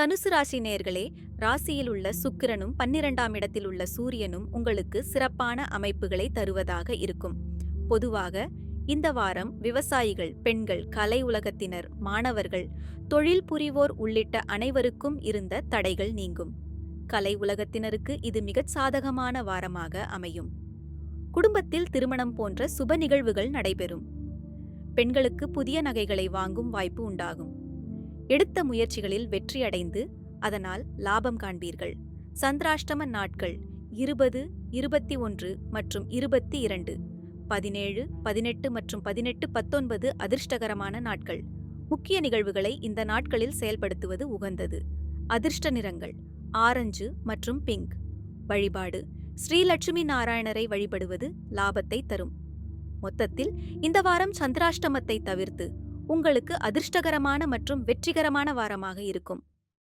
தனுசு ராசி நேர்களே ராசியில் உள்ள சுக்கிரனும் பன்னிரெண்டாம் இடத்தில் உள்ள சூரியனும் உங்களுக்கு சிறப்பான அமைப்புகளை தருவதாக இருக்கும். பொதுவாக இந்த வாரம் விவசாயிகள் பெண்கள் கலை உலகத்தினர் மாணவர்கள் தொழில் புரிவோர் உள்ளிட்ட அனைவருக்கும் இருந்த தடைகள் நீங்கும். கலை உலகத்தினருக்கு இது மிகச் சாதகமான வாரமாக அமையும். குடும்பத்தில் திருமணம் போன்ற சுப நிகழ்வுகள் நடைபெறும். பெண்களுக்கு புதிய நகைகளை வாங்கும் வாய்ப்பு உண்டாகும். எடுத்த முயற்சிகளில் வெற்றியடைந்து அதனால் லாபம் காண்பீர்கள். சந்திராஷ்டம நாட்கள் இருபது இருபத்தி ஒன்று மற்றும் இருபத்தி இரண்டு பதினேழு பதினெட்டு மற்றும் பதினெட்டு பத்தொன்பது அதிர்ஷ்டகரமான நாட்கள். முக்கிய நிகழ்வுகளை இந்த நாட்களில் செயல்படுத்துவது உகந்தது. அதிர்ஷ்ட நிறங்கள் ஆரஞ்சு மற்றும் பிங்க். வழிபாடு ஸ்ரீலட்சுமி நாராயணரை வழிபடுவது லாபத்தை தரும். மொத்தத்தில் இந்த வாரம் சந்திராஷ்டமத்தை தவிர்த்து உங்களுக்கு அதிர்ஷ்டகரமான மற்றும் வெற்றிகரமான வாரமாக இருக்கும்.